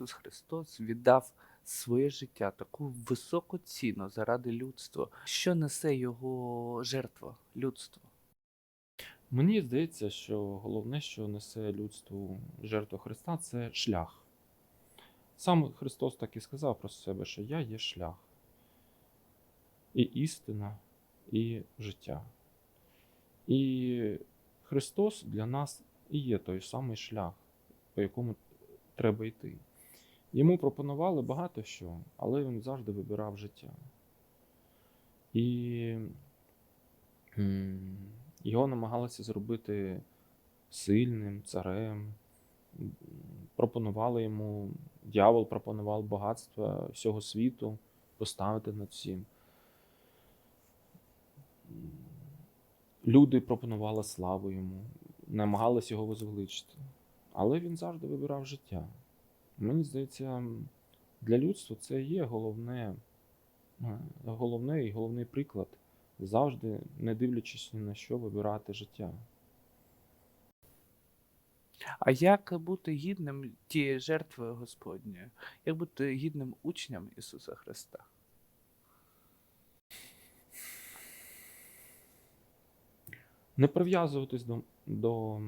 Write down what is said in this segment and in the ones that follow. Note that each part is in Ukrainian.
Ісус Христос віддав своє життя, таку високу ціну заради людства. Що несе його жертва людству? Мені здається, що головне, що несе людству жертва Христа, це шлях. Сам Христос так і сказав про себе, що я є шлях. І істина, і життя. І Христос для нас і є той самий шлях, по якому треба йти. Йому пропонували багато що, але він завжди вибирав життя. І його намагалися зробити сильним царем. Пропонували йому, дьявол пропонував багатства всього світу поставити над всім. Люди пропонували славу йому, намагалися його возвеличити. Але він завжди вибирав життя. Мені здається, для людства це є головне, е, головне і головний приклад завжди, не дивлячись ні на що, вибирати життя. А як бути гідним тієї жертви Господньої? Як бути гідним учням Ісуса Христа? Не прив'язуватись до, до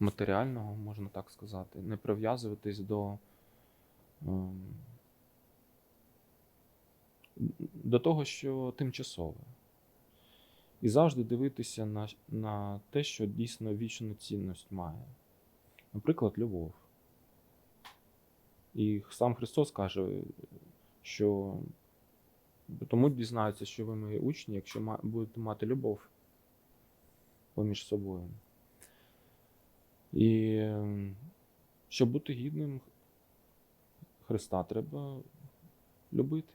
матеріального, можна так сказати, не прив'язуватись до, ем, до того, що тимчасове. І завжди дивитися на, на те, що дійсно вічну цінність має. Наприклад, любов. І сам Христос каже, що тому дізнаються, що ви мої учні, якщо будете мати любов поміж собою. І ем, щоб бути гідним Христа, треба любити.